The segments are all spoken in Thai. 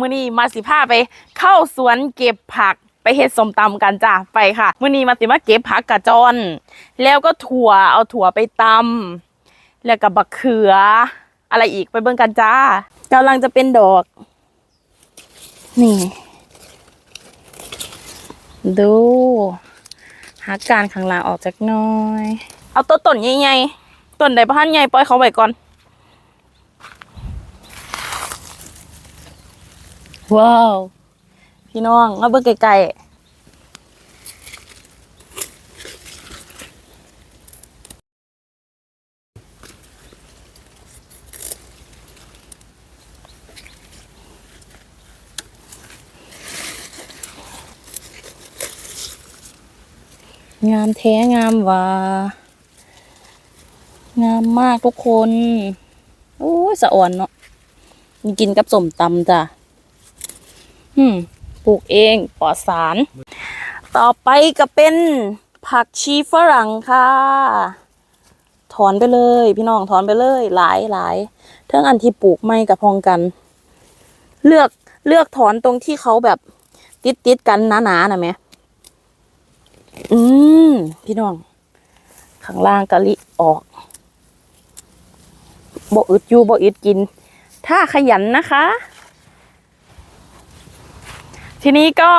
มื้อนี้มาสิพาไปเข้าสวนเก็บผักไปเฮ็ดสมตำกันจ้ะไปค่ะมื้อนี้มาสิมาเก็บผักกระจอนแล้วก็ถั่วเอาถั่วไปตำแล้วก็บักเขือ อะไรอีกไปเบิ่งกันจ้ากำลังจะเป็นดอก นี่ ดูหักการข้างล่างออกจากน้อย เอาต้นต้นใหญ่ๆต้นใดพันใหญ่ปล่อยเขาไว้ก่อน ว้าว พี่น้องมาเบิ่งไกลงามแท้งามว่างามมากทุกคน โอ้ยสะอ่อนเนาะกินกับสมตำจ้ะ ปลูกเองปลอดสาร ต่อไปก็เป็นผักชีฝรั่งค่ะ ถอนไปเลย พี่น้องถอนไปเลย หลายหลายเทั้งอันที่ปลูกไม่กับพองกัน เลือกเลือกถอนตรงที่เขาแบบติดติดกันหนาๆนะแม่อืมพี่น้อง ข้างล่างกะลิออกบ่อึดอยู่บ่อึดกิน ถ้าขยันนะคะ ทีนี้ก็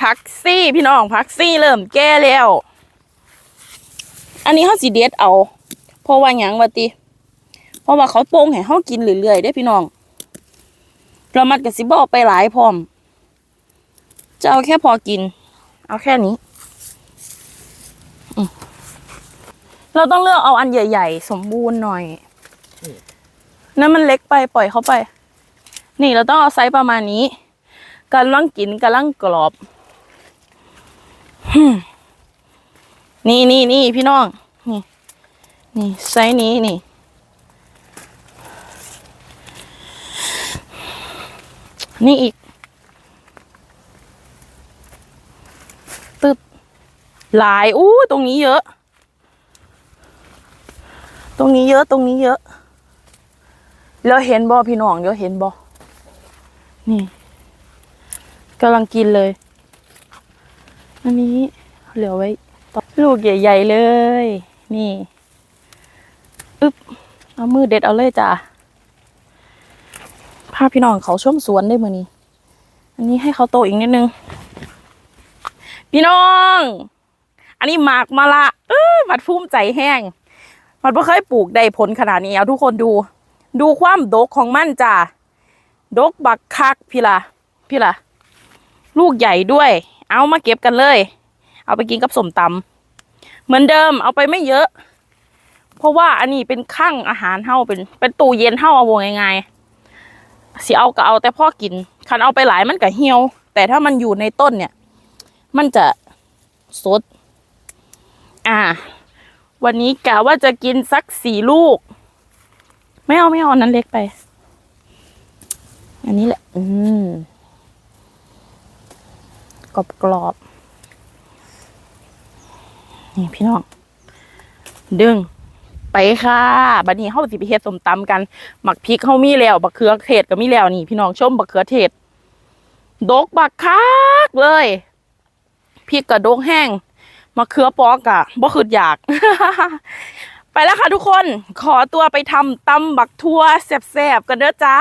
พักซี่พี่น้องพักซี่เริ่มแก้แล้ว อันนี้เขาสีเด็ดเอา เพราะว่าหยังวะติ เพราะว่าเขาโป่งให้เขากินเรื่อยๆได้อพี่น้องเรามัดกับสิบเอกไปหลายพร้อม จะเอาแค่พอกิน เอาแค่นี้อืมเราต้องเลือกเอาอันใหญ่ ๆ สมบูรณ์หน่อยนั่นมันเล็กไปปล่อยเขาไป นี่เราต้องเอาไซส์ประมาณนี้ กำลังกินกำลังกรอบ นี่นี่นี่พี่น้อง นี่ นี่ไซนี้นี่ นี่อีก ตึบหลาย อู้ตรงนี้เยอะ ตรงนี้เยอะ ตรงนี้เยอะ แล้วเห็นบ่พี่น้องเดี๋ยวเห็นบ่นี่ กำลังกินเลย อันนี้เหลือไว้ตลูกใหญ่ๆเลย นี่อึ๊บเอามือเด็ดเอาเลยจ้ะพาพี่น้องเขาชมสวนได้มือนี้ อันนี้ให้เขาโตอีกนิดนึง พี่น้อง อันนี้หมากมาละเออมัดภูมิใจแห้ง มันไม่เคยปลูกได้ผลขนาดนี้เอาทุกคนดู ดูความดกของมันจ้ะดกบักคักพี่ละพี่ละ ลูกใหญ่ด้วย เอามาเก็บกันเลย เอาไปกินกับสมตำเหมือนเดิมเอาไปไม่เยอะ เพราะว่าอันนี้เป็นข้างอาหารเฮาเป็นเป็นตู้เย็นเฮาเอาวงง่ายๆสิเอาก็เอาแต่พ่อกิน คันเอาไปหลายมันก็เหี่ยว แต่ถ้ามันอยู่ในต้นเนี่ย มันจะสด อ่า วันนี้กะว่าจะกินสักสี่ลูก ไม่เอาไม่เอานั้นเล็กไป อันนี้แหละ อืม กรอบๆนี่พี่น้อง ดึง ไปค่ะบัดนี้เฮาสิไปเฮ็ดสมตำกันหมักพริกเฮามีแล้วบักเขือเทศก็มีแล้วนี่ พี่น้องชมบักเขือเทศดกบักคักเลยพริกกระดกแห้งมะเขือปอกอะบ่คืออยาก ไปแล้วค่ะทุกคน ขอตัวไปทำตำบักทั่วแซ่บๆกันเด้อจ้า